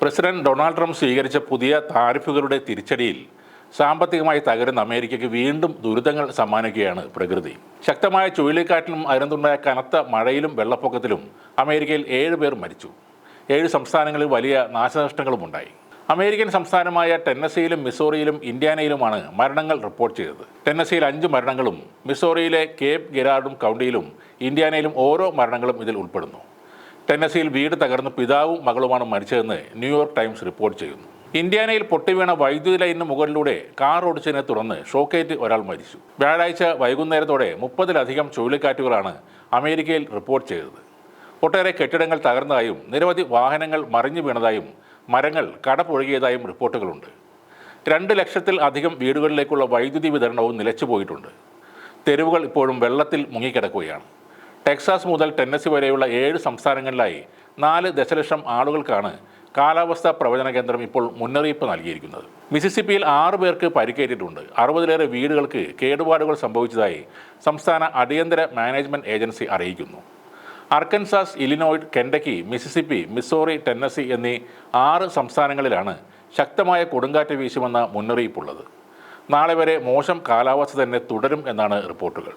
President Donald Trump സ്വീകരിച്ച പുതിയ താരിഫുകളുടെ തിരിച്ചടിയിൽ സാമ്പത്തികമായി തകരുന്ന അമേരിക്കയ്ക്ക് വീണ്ടും ദുരിതങ്ങൾ സമ്മാനിക്കുകയാണ് പ്രകൃതി. ശക്തമായ ചുഴലിക്കാറ്റിലും അരുന്തുണ്ടായ കനത്ത മഴയിലും വെള്ളപ്പൊക്കത്തിലും അമേരിക്കയിൽ ഏഴ് പേർ മരിച്ചു. ഏഴ് സംസ്ഥാനങ്ങളിൽ വലിയ നാശനഷ്ടങ്ങളും ഉണ്ടായി. അമേരിക്കൻ സംസ്ഥാനമായ ടെന്നസിയിലും മിസോറിയിലും ഇന്ത്യാനയിലുമാണ് മരണങ്ങൾ റിപ്പോർട്ട് ചെയ്തത്. ടെന്നസിയിൽ അഞ്ച് മരണങ്ങളും മിസോറിയിലെ കേപ്പ് ഗെരാർഡും കൗണ്ടിയിലും ഇന്ത്യാനയിലും ഓരോ മരണങ്ങളും ഇതിൽ ഉൾപ്പെടുന്നു. ടെന്നസിയിൽ വീട് തകർന്ന് പിതാവും മകളുമാണ് മരിച്ചതെന്ന് ന്യൂയോർക്ക് ടൈംസ് റിപ്പോർട്ട് ചെയ്യുന്നു. ഇന്ത്യാനയിൽ പൊട്ടിവീണ വൈദ്യുതി ലൈനിന് മുകളിലൂടെ കാർ ഓടിച്ചതിനെ തുടർന്ന് ഷോക്കേറ്റ് ഒരാൾ മരിച്ചു. വ്യാഴാഴ്ച വൈകുന്നേരത്തോടെ മുപ്പതിലധികം ചുഴലിക്കാറ്റുകളാണ് അമേരിക്കയിൽ റിപ്പോർട്ട് ചെയ്തത്. ഒട്ടേറെ കെട്ടിടങ്ങൾ തകർന്നതായും നിരവധി വാഹനങ്ങൾ മറിഞ്ഞു വീണതായും മരങ്ങൾ കടപുഴകിയതായും റിപ്പോർട്ടുകളുണ്ട്. രണ്ട് ലക്ഷത്തിൽ അധികം വീടുകളിലേക്കുള്ള വൈദ്യുതി വിതരണവും നിലച്ചുപോയിട്ടുണ്ട്. തെരുവുകൾ ഇപ്പോഴും വെള്ളത്തിൽ മുങ്ങിക്കിടക്കുകയാണ്. ടെക്സാസ് മുതൽ ടെന്നസി വരെയുള്ള ഏഴ് സംസ്ഥാനങ്ങളിലായി നാല് ദശലക്ഷം ആളുകൾക്കാണ് കാലാവസ്ഥാ പ്രവചന കേന്ദ്രം ഇപ്പോൾ മുന്നറിയിപ്പ് നൽകിയിരിക്കുന്നത്. മിസിസിപ്പിയിൽ ആറു പേർക്ക് പരിക്കേറ്റിട്ടുണ്ട്. അറുപതിലേറെ വീടുകൾക്ക് കേടുപാടുകൾ സംഭവിച്ചതായി സംസ്ഥാന അടിയന്തര മാനേജ്മെന്റ് ഏജൻസി അറിയിക്കുന്നു. Arkansas Illinois Kentucky Mississippi Missouri Tennessee എന്നീ ആറ് സംസ്ഥാനങ്ങളിലാണ് ശക്തമായ കൊടുങ്കാറ്റ് വീശുമെന്ന മുന്നറിയിപ്പുള്ളത്. നാളെ വരെ മോശം കാലാവസ്ഥ തന്നെ തുടരും എന്നാണ് റിപ്പോർട്ടുകൾ.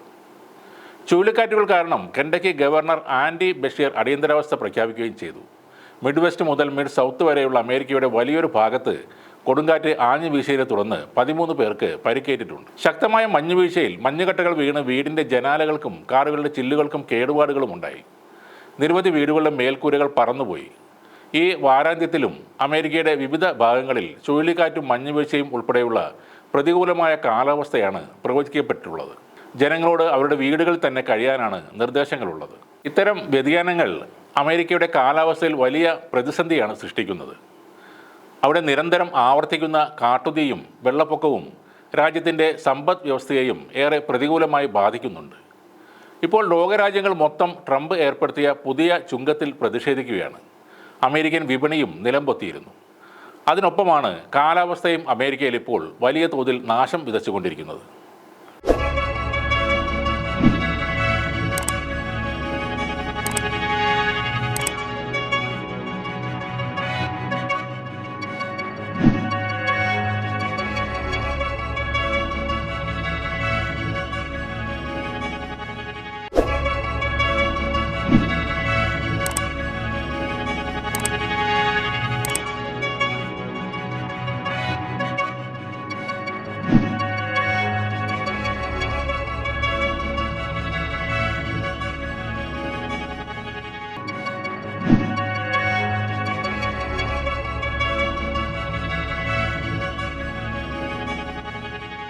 ചുഴലിക്കാറ്റുകൾ കാരണം കെൻഡക്കി ഗവർണർ ആൻഡി ബഷീർ അടിയന്തരാവസ്ഥ പ്രഖ്യാപിക്കുകയും ചെയ്തു. മിഡ് വെസ്റ്റ് മുതൽ മിഡ് സൗത്ത് വരെയുള്ള അമേരിക്കയുടെ വലിയൊരു ഭാഗത്ത് കൊടുങ്കാറ്റ് ആഞ്ഞു വീഴ്ചയിലെ തുടർന്ന് പതിമൂന്ന് പേർക്ക് പരിക്കേറ്റിട്ടുണ്ട്. ശക്തമായ മഞ്ഞുവീഴ്ചയിൽ മഞ്ഞുകട്ടകൾ വീണ് വീടിന്റെ ജനാലകൾക്കും കാറുകളുടെ ചില്ലുകൾക്കും കേടുപാടുകളും ഉണ്ടായി. നിരവധി വീടുകളുടെ മേൽക്കൂരകൾ പറന്നുപോയി. ഈ വാരാന്ത്യത്തിലും അമേരിക്കയുടെ വിവിധ ഭാഗങ്ങളിൽ ചുഴലിക്കാറ്റും മഞ്ഞുവീഴ്ചയും ഉൾപ്പെടെയുള്ള പ്രതികൂലമായ കാലാവസ്ഥയാണ് പ്രവചിക്കപ്പെട്ടിട്ടുള്ളത്. ജനങ്ങളോട് അവരുടെ വീടുകളിൽ തന്നെ കഴിയാനാണ് നിർദ്ദേശങ്ങളുള്ളത്. ഇത്തരം വ്യതിയാനങ്ങൾ അമേരിക്കയുടെ കാലാവസ്ഥയിൽ വലിയ പ്രതിസന്ധിയാണ് സൃഷ്ടിക്കുന്നത്. അവിടെ നിരന്തരം ആവർത്തിക്കുന്ന കാട്ടുതീയും വെള്ളപ്പൊക്കവും രാജ്യത്തിന്റെ സമ്പദ് വ്യവസ്ഥയെയും ഏറെ പ്രതികൂലമായി ബാധിക്കുന്നുണ്ട്. ഇപ്പോൾ ലോകരാജ്യങ്ങൾ മൊത്തം ട്രംപ് ഏർപ്പെടുത്തിയ പുതിയ ചുങ്കത്തിൽ പ്രതിഷേധിക്കുകയാണ്. അമേരിക്കൻ വിപണിയും നിലംപൊത്തിയിരുന്നു. അതിനൊപ്പമാണ് കാലാവസ്ഥയും അമേരിക്കയിൽ ഇപ്പോൾ വലിയ തോതിൽ നാശം വിതച്ചുകൊണ്ടിരിക്കുന്നത്.